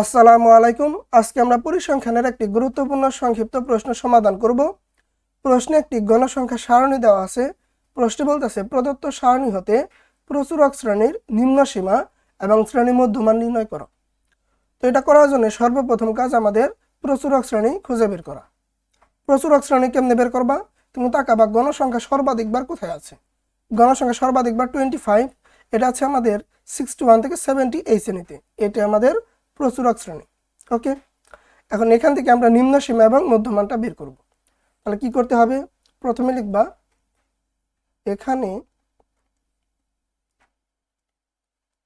আসসালামু আলাইকুম। আজকে আমরা পরিসংখ্যানের একটি গুরুত্বপূর্ণ সংক্ষিপ্ত প্রশ্ন সমাধান করব। প্রশ্নে একটি গণসংখ্যা সারণী দেওয়া আছে। প্রশ্নে বলতেছে, প্রদত্ত সারণী হতে প্রচুরক শ্রেণির নিম্ন সীমা এবং শ্রেণি মধ্যমান নির্ণয় করো। তো এটা করার জন্য সর্বপ্রথম কাজ আমাদের প্রচুরক শ্রেণি খুঁজে বের করা। প্রচুরক শ্রেণি কেমনে বের করবা? তুমি তাকাবা গণসংখ্যা সর্বাধিক বার কোথায় আছে? গণসংখ্যা সর্বাধিক বার টোয়েন্টি ফাইভ এটা আছে আমাদের সিক্সটি ওয়ান থেকে সেভেন্টি এই শ্রেণীতে। এটা আমাদের প্রচুরক শ্রেণি ওকে এখন এখান থেকে আমরা নিম্ন সীমা এবং মধ্যমানটা বের করব। তাহলে কি করতে হবে? প্রথমে লিখবা, এখানে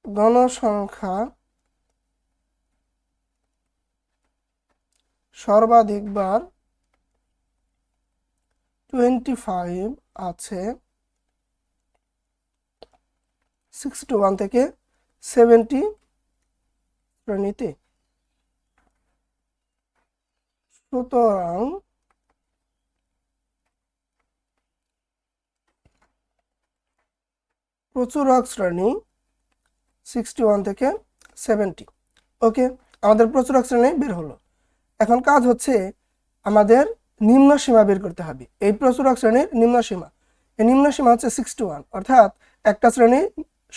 গণসংখ্যা সর্বাধিকবার টোয়েন্টি ফাইভ আছে সিক্সটি ওয়ান থেকে সেভেন্টি শ্রেণীতে। সুতরাং প্রচুরক শ্রেণি সিক্সটি ওয়ান থেকে সেভেন্টি ওকে আমাদের প্রচুরক শ্রেণি বের হলো। এখন কাজ হচ্ছে আমাদের নিম্ন সীমা বের করতে হবে। এই প্রচুরক শ্রেণির নিম্ন সীমা। এই নিম্ন সীমা হচ্ছে সিক্সটি ওয়ান অর্থাৎ একটা শ্রেণি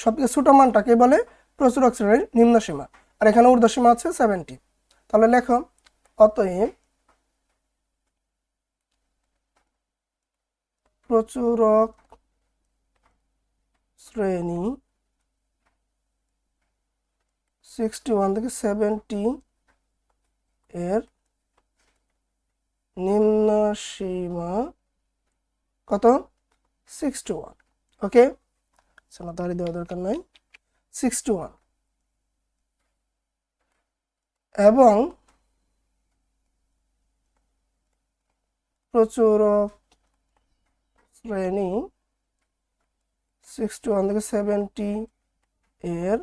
সবথেকে ছোট মানটাকে বলে প্রচুরক শ্রেণির নিম্ন সীমা। আর এখানে ঊর্ধ্ব সীমা হচ্ছে সেভেন্টি তাহলে লেখো, অতএব প্রচুরক শ্রেণি সিক্সটি ওয়ান থেকে সেভেন্টি এর নিম্ন সীমা কত? সিক্সটি ওয়ান ওকে তাহলে দেওয়া দরকার নাই। সিক্সটি ওয়ান এবং প্রচুরক শ্রেণি সিক্সটি ওয়ান থেকে সেভেন্টি এর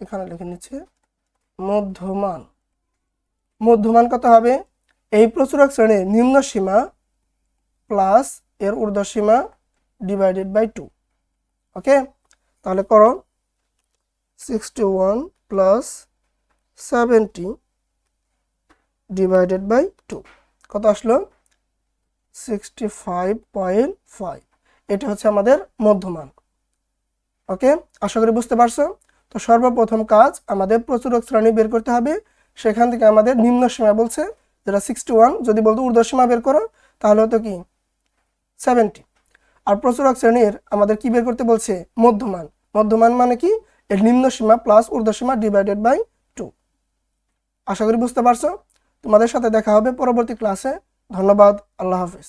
এখানে লিখে নিচ্ছে মধ্যমান। মধ্যমান কত হবে? এই প্রচুরক শ্রেণির নিম্ন সীমা প্লাস এর ঊর্ধ্ব সীমা ডিভাইডেড বাই টু ওকে তাহলে করো sixty one plus seventy divided by two কত আসলো? সিক্সটি ফাইভ পয়েন্ট ফাইভ এটা হচ্ছে আমাদের মধ্যমান। ওকে? আশা করি বুঝতে পারছ? তো সর্বপ্রথম কাজ আমাদের প্রচুরক শ্রেণি বের করতে হবে। সেখান থেকে আমাদের নিম্ন সীমা বলছে। যেটা সিক্সটি ওয়ান যদি বলতো ঊর্ধ্ব সীমা বের করো, তাহলে হতো কি? সেভেন্টি আর প্রচুরক শ্রেণির আমাদের কি বের করতে বলছে? মধ্যমান। মধ্যমান মানে কি? এর নিম্ন সীমা প্লাস ঊর্ধ্বসীমা ডিভাইডেড বাই টু আশা করি বুঝতে পারছ? তোমাদের সাথে দেখা হবে পরবর্তী ক্লাসে ধন্যবাদ, আল্লাহ হাফিজ।